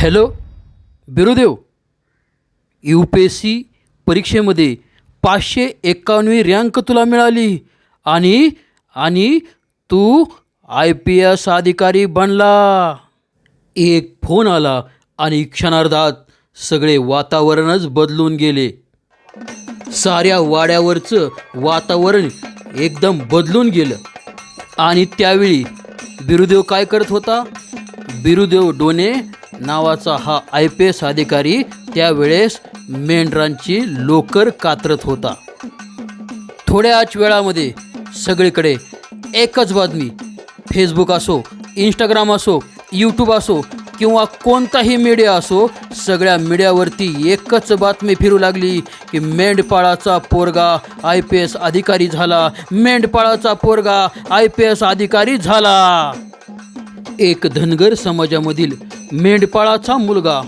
Hello Birudev. U P S C परीक्षेमध्ये पाचशे एक्कावन्नवी rank तुला मिळाली आणि आणि तू आय पी एस अधिकारी बनला. एक फोन आला आणि क्षणार्धात सगळे वातावरणच बदलून गेले. साऱ्या वाड्यावरचं वातावरण एकदम बदलून गेलं. आणि त्यावेळी बिरुदेव काय करत होता? बिरुदेव डोने नावाचा हा आय पी एस अधिकारी त्यावेळेस मेंढरांची लोकर कातरत होता. थोड्याच वेळामध्ये सगळीकडे एकच बातमी. फेसबुक असो इंस्टाग्राम असो यूट्यूब असो किंवा कोणताही मीडिया असो सगळ्या मीडियावरती एकच बातमी फिरू लागली की मेंढपाळाचा पोरगा आय पी एस अधिकारी झाला. मेंढपाळाचा पोरगा आय पी एस अधिकारी झाला. एक धनगर समाजामधील मेंढपाळाचा मुलगा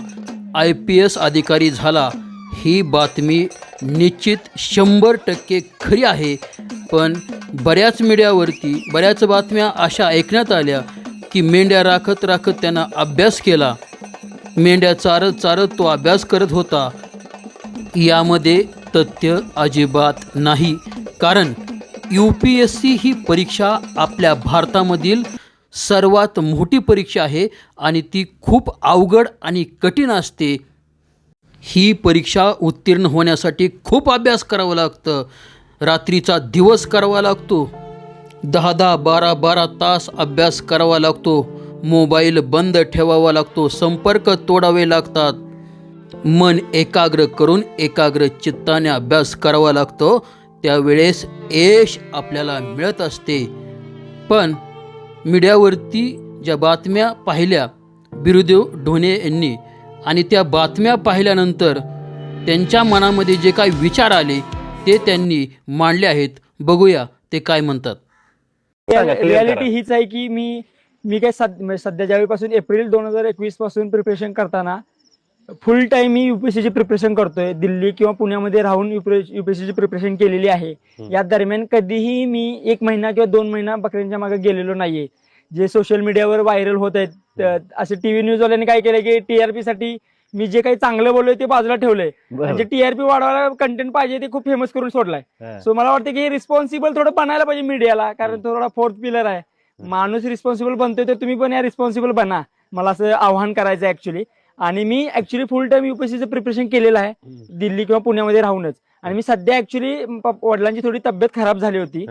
आय पी एस अधिकारी झाला. ही बातमी निश्चित शंभर टक्के खरी आहे. पण बऱ्याच मीडियावरती बऱ्याच बातम्या अशा ऐकण्यात आल्या की मेंढ्या राखत राखत त्यांना अभ्यास केला. मेंढ्या चारत चारत तो अभ्यास करत होता. यामध्ये तथ्य अजिबात नाही. कारण यू पी एस सी ही परीक्षा आपल्या भारतामधील सर्वात मोठी परीक्षा आहे आणि ती खूप अवघड आणि कठीण असते. ही परीक्षा उत्तीर्ण होण्यासाठी खूप अभ्यास करावा लागतं. रात्रीचा दिवस करावा लागतो. दहा दहा बारा बारा तास अभ्यास करावा लागतो. मोबाईल बंद ठेवावा लागतो. संपर्क तोडावे लागतात. मन एकाग्र करून एकाग्र चित्ताने अभ्यास करावा लागतो. त्यावेळेस यश आपल्याला मिळत असते. पण मीडियावरती ज्या बातम्या पाहिल्या बिरुदेव ढोणे यांनी आणि त्या बातम्या पाहिल्यानंतर त्यांच्या मनामध्ये जे काही विचार आले ते त्यांनी मांडले आहेत बघूया ते काय म्हणतात रियालिटी. हीच आहे की मी मी काय सद- म्हणजे सध्या ज्यावेळीपासून एप्रिल दोन हजार एकवीसपासून प्रिपरेशन करताना फुल टाइम मी युपीएससीची प्रिपरेशन करतोय. दिल्ली किंवा पुण्यामध्ये राहून युपीएससीची प्रिपरेशन केलेली आहे. या दरम्यान कधीही मी एक महिना किंवा दोन महिना बकऱ्यांच्या मागे गेलेलो नाहीये. जे सोशल मीडियावर व्हायरल होत आहेत असे टीव्ही न्यूजवाल्यांनी काय केलं की टीआरपी साठी मी जे काही चांगलं बोललोय ते बाजूला ठेवलंय. आणि जे टीआरपी वाढवायला कंटेंट पाहिजे ते खूप फेमस करून सोडलाय. सो मला वाटतं की रिस्पॉन्सिबल थोडं बनायला पाहिजे मीडियाला कारण थोडा फोर्थ पिलर आहे. माणूस रिस्पॉन्सिबल बनतोय तर तुम्ही पण या रिस्पॉन्सिबल बना. मला असं आव्हान करायचं ऍक्च्युली आणि मी ऍक्च्युली फुल टाइम युपीएससीचं प्रिपरेशन केलेलं आहे. दिल्ली किंवा पुण्यामध्ये राहूनच आणि मी सध्या ऍक्च्युली वडिलांची थोडी तब्येत खराब झाली होती.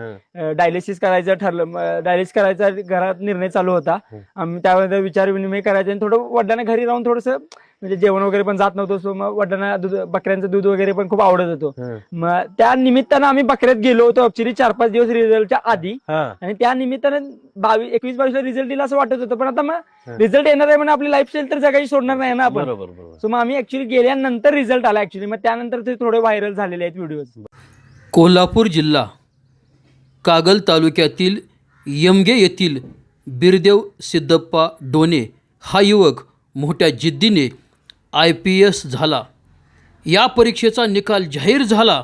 डायलिसिस करायचं ठरलं डायलिसिस करायचा घरात निर्णय चालू होता. आम्ही विचार विनिमय करायचे आणि थोडं वडिलांना घरी राहून थोडंसं म्हणजे जेवण वगैरे पण जात नव्हतं सो मग वडिलांना दूध बकऱ्यांचं दूध वगैरे पण खूप आवडत होतं हा. मग त्या निमित्तानं आम्ही बकऱ्यात गेलो होतो ऍक्च्युली चार पाच दिवस रिझल्टच्या आधी हा. आणि त्या निमित्तानं बावीस एकवीस बावीसला रिझल्ट दिला असं वाटत होतं पण आता मग हा. रिझल्ट येणार आहे म्हणून आपली लाईफस्टाईल तर जगाची सोडणार नाही ना आपण बरोबर बरोबर सो मग आम्ही ऍक्च्युली गेल्यानंतर रिझल्ट आला ऍक्च्युली मग त्यानंतर ते थोडे व्हायरल झालेले आहेत व्हिडिओ कोल्हापूर जिल्हा कागल तालुक्यातील यमगे येथील बिरदेव सिद्धप्पा डोने हा युवक मोठ्या जिद्दीने आय पी एस झाला. या परीक्षेचा निकाल जाहीर झाला.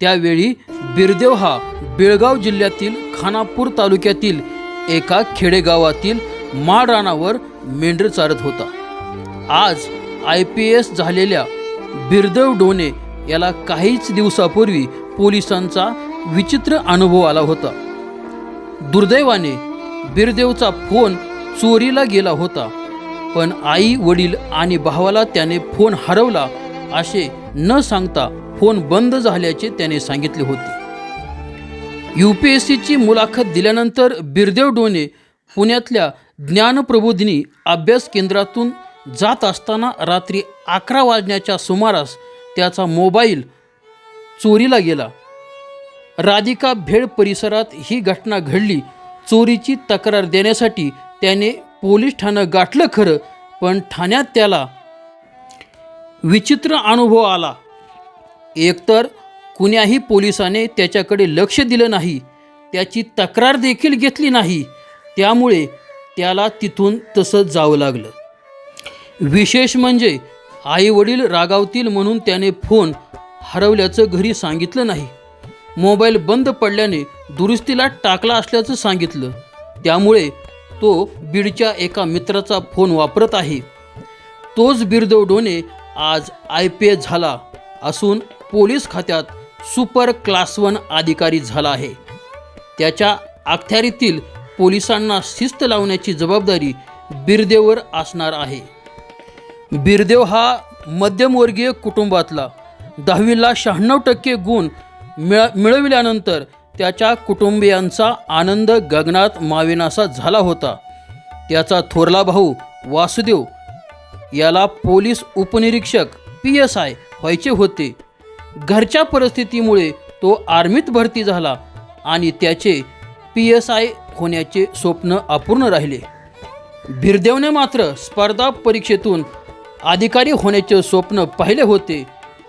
त्यावेळी बिरदेव हा बेळगाव जिल्ह्यातील खानापूर तालुक्यातील एका खेडेगावातील माळरानावर मेंढर चारत होता. आज आय पी एस झालेल्या बिरदेव डोने याला काहीच दिवसापूर्वी पोलिसांचा विचित्र अनुभव आला होता. दुर्दैवाने बिरदेवचा फोन चोरीला गेला होता. पण आई वडील आणि भावाला त्याने फोन हरवला असे न सांगता फोन बंद झाल्याचे त्याने सांगितले होते. यू पी एस सीची मुलाखत दिल्यानंतर बिरदेव डोने पुण्यातल्या ज्ञानप्रबोधिनी अभ्यास केंद्रातून जात असताना रात्री अकरा वाजण्याच्या सुमारास त्याचा मोबाईल चोरीला गेला. राधिका भेळ परिसरात ही घटना घडली. चोरीची तक्रार देण्यासाठी त्याने पोलीस ठाणं गाठलं खरं पण ठाण्यात त्याला विचित्र अनुभव आला. एकतर कुण्याही पोलिसाने त्याच्याकडे लक्ष दिलं नाही त्याची तक्रार देखील घेतली नाही त्यामुळे त्याला तिथून तसं जावं लागलं. विशेष म्हणजे आईवडील रागावतील म्हणून त्याने फोन हरवल्याचं घरी सांगितलं नाही. मोबाईल बंद पडल्याने दुरुस्तीला टाकला असल्याचं सांगितलं. त्यामुळे तो बीडच्या एका मित्राचा फोन वापरत आहे. तोच बिरदेव डोने आज आय पी एस झाला असून पोलीस खात्यात सुपर क्लास वन अधिकारी झाला आहे. त्याच्या अखत्यारीतील पोलिसांना शिस्त लावण्याची जबाबदारी बिरदेवर असणार आहे. बिरदेव हा मध्यमवर्गीय कुटुंबातला दहावीला शहाण्णव टक्के गुण मिळ मिळविल्यानंतर त्याच्या कुटुंबियांचा आनंद गगनात मावेनासा झाला होता. त्याचा थोरला भाऊ वासुदेव याला पोलीस उपनिरीक्षक पी एस आय व्हायचे होते. घरच्या परिस्थितीमुळे तो आर्मीत भरती झाला आणि त्याचे पी एस आय होण्याचे स्वप्न अपूर्ण राहिले. भिरदेवने मात्र स्पर्धा परीक्षेतून अधिकारी होण्याचे स्वप्न पाहिले होते.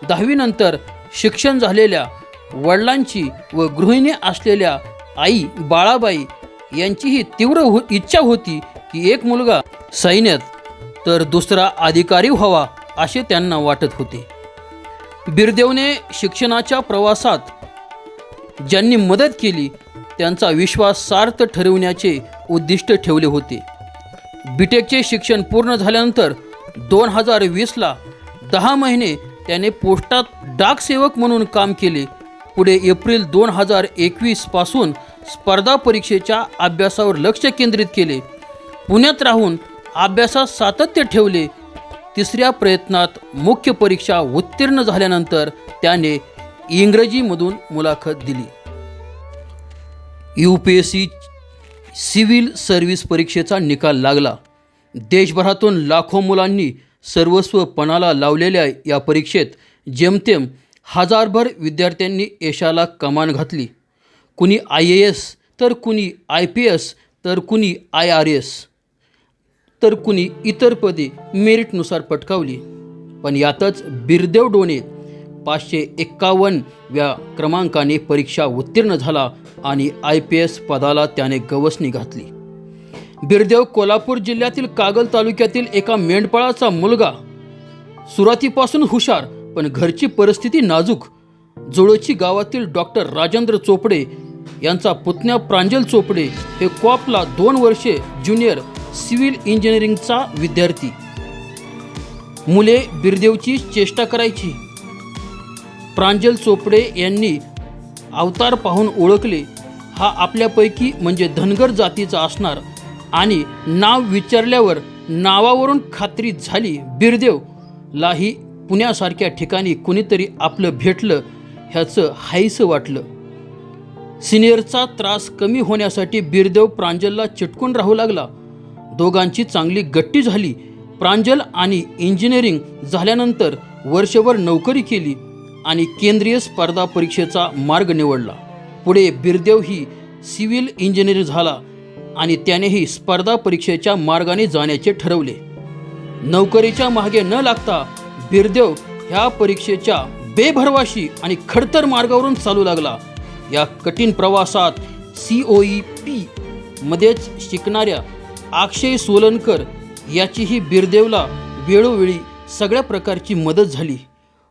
दहावीनंतर शिक्षण झालेल्या वडिलांची व गृहिणी असलेल्या आई बाळाबाई यांचीही तीव्र हो इच्छा होती की एक मुलगा सैन्यात तर दुसरा अधिकारी व्हावा असे त्यांना वाटत होते. बिरदेवने शिक्षणाच्या प्रवासात ज्यांनी मदत केली त्यांचा विश्वास सार्थ ठरविण्याचे उद्दिष्ट ठेवले होते. बीटेकचे शिक्षण पूर्ण झाल्यानंतर दोन हजार वीसला दहा महिने त्याने पोस्टात डाकसेवक म्हणून काम केले. पुढे एप्रिल दोन हजार एकवीसपासून स्पर्धा परीक्षेच्या अभ्यासावर लक्ष केंद्रित केले. पुण्यात राहून अभ्यासात सातत्य ठेवले. तिसऱ्या प्रयत्नात मुख्य परीक्षा उत्तीर्ण झाल्यानंतर त्याने इंग्रजीमधून मुलाखत दिली. U P S C civil service परीक्षेचा निकाल लागला. देशभरातून लाखो मुलांनी सर्वस्व पणाला लावलेल्या या परीक्षेत जेमतेम हजारभर विद्यार्थ्यांनी यशाला कमान घातली. कुणी आय ए एस तर कुणी आय पी एस तर कुणी आय आर एस तर कुणी इतर पदे मेरिटनुसार पटकावली. पण यातच बिरदेव डोणे पाचशे एक्कावन्नव्या क्रमांकाने परीक्षा उत्तीर्ण झाला आणि आय पी एस पदाला त्याने गवसणी घातली. बिरदेव कोल्हापूर जिल्ह्यातील कागल तालुक्यातील एका मेंढपाळाचा मुलगा सुरुवातीपासून हुशार पण घरची परिस्थिती नाजूक. जुळोची गावातील डॉक्टर राजेंद्र चोपडे यांचा पुतण्या प्रांजल चोपडे हे कॉपला दोन वर्षे ज्युनियर सिव्हिल इंजिनिअरिंगचा विद्यार्थी. मुले बिरदेवची चेष्टा करायची. प्रांजल चोपडे यांनी अवतार पाहून ओळखले हा आपल्यापैकी म्हणजे धनगर जातीचा असणार आणि नाव विचारल्यावर नावावरून खात्री झाली बिरदेवलाही पुण्यासारख्या ठिकाणी कुणीतरी आपलं भेटलं ह्याचं हायसं वाटलं. सिनियरचा त्रास कमी होण्यासाठी बिरदेव प्रांजलला चिटकून राहू लागला. दोघांची चांगली गट्टी झाली. प्रांजल आणि इंजिनिअरिंग झाल्यानंतर वर्षभर नोकरी केली आणि केंद्रीय स्पर्धा परीक्षेचा मार्ग निवडला. पुढे बिरदेव ही सिव्हिल इंजिनिअर झाला आणि त्यानेही स्पर्धा परीक्षेच्या मार्गाने जाण्याचे ठरवले. नोकरीच्या मागे न लागता बिरदेव ह्या परीक्षेच्या बेभरवाशी आणि खडतर मार्गावरून चालू लागला. या कठीण प्रवासात सी ओ ई पी मध्येच शिकणाऱ्या अक्षय सोलनकर याचीही बिरदेवला वेळोवेळी सगळ्या प्रकारची मदत झाली.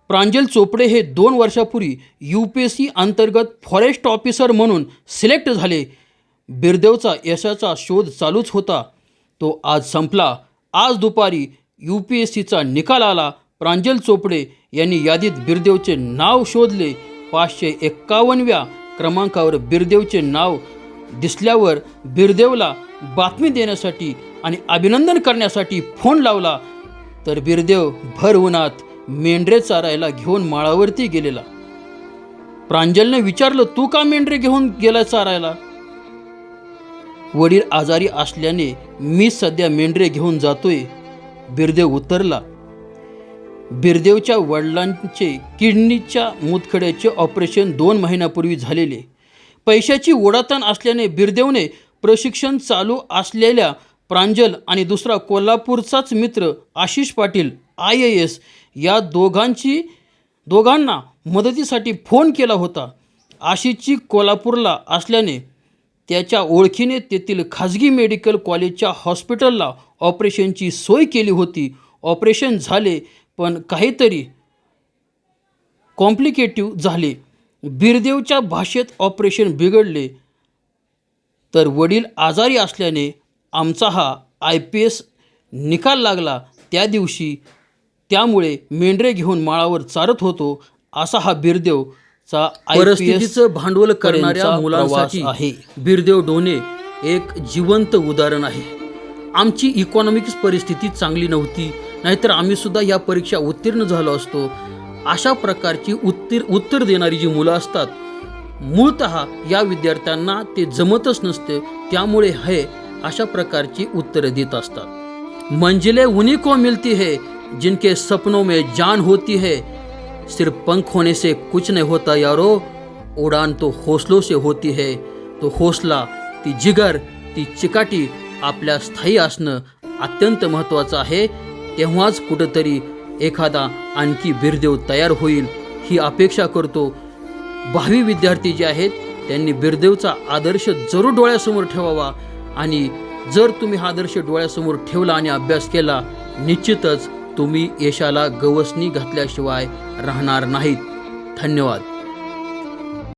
प्रांजल चोपडे हे दोन वर्षापूर्वी यू पी एस सी अंतर्गत फॉरेस्ट ऑफिसर म्हणून सिलेक्ट झाले. बिरदेवचा यशाचा शोध चालूच होता. तो आज संपला. आज दुपारी यू पी एस सीचा निकाल आला. प्रांजल चोपडे यांनी यादीत बिरदेवचे नाव शोधले. पाचशे एक्कावन्नव्या क्रमांकावर बिरदेवचे नाव दिसल्यावर बिरदेवला बातमी देण्यासाठी आणि अभिनंदन करण्यासाठी फोन लावला. तर बिरदेव भर उन्हात मेंढरे चारायला घेऊन माळावरती गेलेला. प्रांजलने विचारलं तू का मेंढरे घेऊन गेला चारायला? वडील आजारी असल्याने मी सध्या मेंढरे घेऊन जातोय. बिरदेव उतरला बिरदेवच्या वडिलांचे किडनीच्या मुतखड्याचे ऑपरेशन दोन महिन्यापूर्वी झालेले. पैशाची ओढाताण असल्याने बिरदेवने प्रशिक्षण चालू असलेल्या प्रांजल आणि दुसरा कोल्हापूरचाच मित्र Ashish Patil I A S या दोघांची दोघांना मदतीसाठी फोन केला होता. आशिषची कोल्हापूरला असल्याने त्याच्या ओळखीने तेथील खाजगी मेडिकल कॉलेजच्या हॉस्पिटलला ऑपरेशनची सोय केली होती. ऑपरेशन झाले पण काहीतरी कॉम्प्लिकेटिव्ह झाले. बिरदेवच्या भाषेत ऑपरेशन बिघडले. तर वडील आजारी असल्याने आमचा हा आय पी एस निकाल लागला. त्या दिवशी त्यामुळे मेंढरे घेऊन माळावर चालत होतो असा हा बिरदेवचा परिस्थितीचं भांडवल करणाऱ्या मुलांसाठी आहे. बिरदेव डोने एक जिवंत उदाहरण आहे. आमची इकॉनॉमिक्स परिस्थिती चांगली नव्हती. नाहीतर आम्ही सुद्धा या परीक्षा उत्तीर्ण झालो असतो. अशा प्रकारची उत्तीर उत्तर देणारी जी मुलं असतात मूळत या विद्यार्थ्यांना ते जमतच नसते त्यामुळे हे अशा प्रकारची उत्तरं देत असतात. मंजिले उन्हीं को मिलती है जिनके सपनों में जान होती है. सिर्फ पंख होने से कुछ नहीं होता यारो उड़ान तो हौसलों से होती है. तो हौसला ती जिगर ती चिकाटी आपल्या स्थायी असणं अत्यंत महत्त्वाचं आहे. तेव्हाच कुठंतरी एखादा आणखी बिरदेव तयार होईल ही अपेक्षा करतो. भावी विद्यार्थी जे आहेत त्यांनी बिरदेवचा आदर्श जरूर डोळ्यासमोर ठेवावा आणि जर तुम्ही हा आदर्श डोळ्यासमोर ठेवला आणि अभ्यास केला निश्चितच तुम्ही यशाला गवसणी घातल्याशिवाय राहणार नाहीत. धन्यवाद.